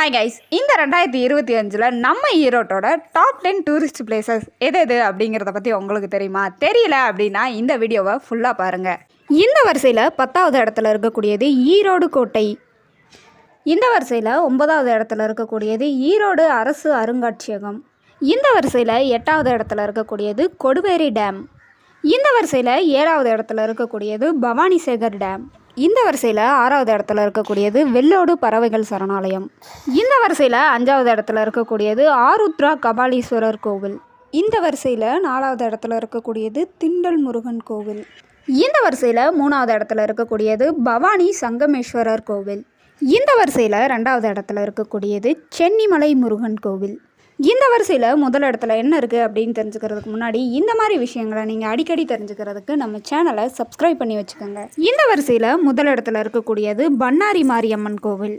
Hi guys இந்த ரெண்டாயிரத்தி இருபத்தி அஞ்சில் நம்ம ஈரோட்டோட டாப் டென் டூரிஸ்ட் பிளேசஸ் எது எது அப்படிங்கிறத பற்றி உங்களுக்கு தெரியுமா? தெரியல அப்படின்னா இந்த வீடியோவை ஃபுல்லாக பாருங்கள் இந்த வரிசையில் பத்தாவது இடத்துல இருக்கக்கூடியது ஈரோடு கோட்டை. இந்த வரிசையில் ஒன்பதாவது இடத்துல இருக்கக்கூடியது ஈரோடு அரசு அருங்காட்சியகம். இந்த வரிசையில் எட்டாவது இடத்துல இருக்கக்கூடியது கொடுவேரி டேம் இந்த வரிசையில் ஏழாவது இடத்துல இருக்கக்கூடியது பவானிசேகர் டேம் இந்த வரிசையில் ஆறாவது இடத்துல இருக்கக்கூடியது வெள்ளோடு பறவைகள் சரணாலயம். இந்த வரிசையில் அஞ்சாவது இடத்துல இருக்கக்கூடியது ஆருத்ரா கபாலீஸ்வரர் கோவில். இந்த வரிசையில் நாலாவது இடத்துல இருக்கக்கூடியது திண்டல் முருகன் கோவில். இந்த வரிசையில் மூணாவது இடத்துல இருக்கக்கூடியது பவானி சங்கமேஸ்வரர் கோவில். இந்த வரிசையில் ரெண்டாவது இடத்துல இருக்கக்கூடியது சென்னிமலை முருகன் கோவில். இந்த வரிசையில் முதல் இடத்துல என்ன இருக்குது அப்படின்னு தெரிஞ்சுக்கிறதுக்கு முன்னாடி இந்த மாதிரி விஷயங்களை நீங்கள் அடிக்கடி தெரிஞ்சுக்கிறதுக்கு நம்ம சேனலை சப்ஸ்கிரைப் பண்ணி வச்சுக்கோங்க. இந்த வரிசையில் முதல் இடத்துல இருக்கக்கூடியது பண்ணாரி மாரியம்மன் கோவில்.